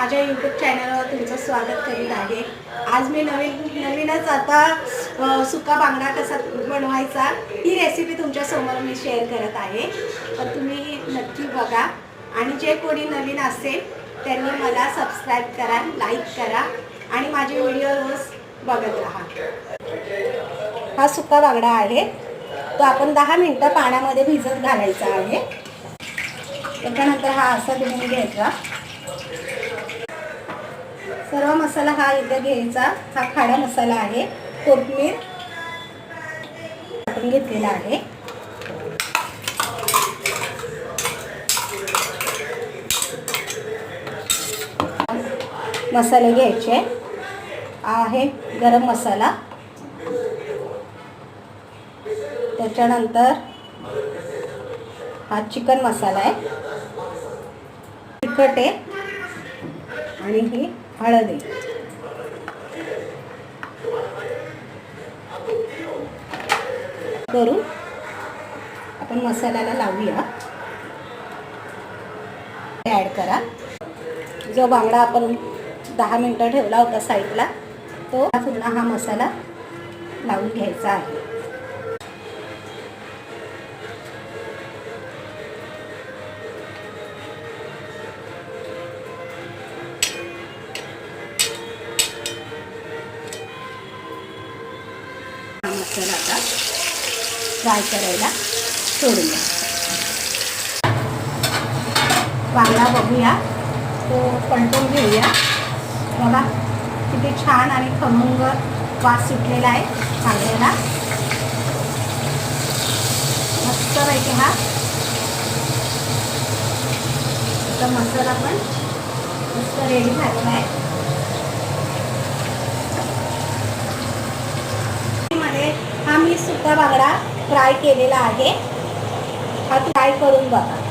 माझ्या यूट्यूब चॅनलवर तुमचं स्वागत करीत आहे. आज मी नवीन नवीनच आता सुका बांगडा कसा बनवायचा ही रेसिपी तुमच्यासमोर मी शेअर करत आहे. तर तुम्ही नक्की बघा. आणि जे कोणी नवीन असेल त्यांनी मला सबस्क्राईब करा लाईक करा आणि माझे व्हिडिओ रोज बघत राहा. हा सुका बांगडा आहे. तो आपण दहा मिनटं पाण्यामध्ये भिजत घालायचा आहे. त्याच्यानंतर हा असा धुवून घ्यायचा. सर्व मसाला हा एकदा घ्यायचा. हा खाडा मसाला आहे. कोथमीर टाकून घेतलेला आहे. मसाले घ्यायचे आहे. गरम मसाला. त्याच्यानंतर हा चिकन मसाला आहे. तिखट आहे. आणि ही हळदी करून आपण मसाल्याला लावूया. ॲड करा. जो बांगडा आपण दहा मिनटं ठेवला होता साईडला तो पुन्हा हा मसाला लावून घ्यायचा आहे. हा आता फ्राय करायला सोडूया. बांगडा बघूया. तो पलटून घेऊया. बघा किती छान आणि खमंग वास सुटलेला आहे कांद्याला मस्त पाहिजे हा. तर मसाला पण मस्त रेडी झालेला आहे. हा मी सुका बांगडा फ्राय केलेला आहे. हा फ्राय करून बघा.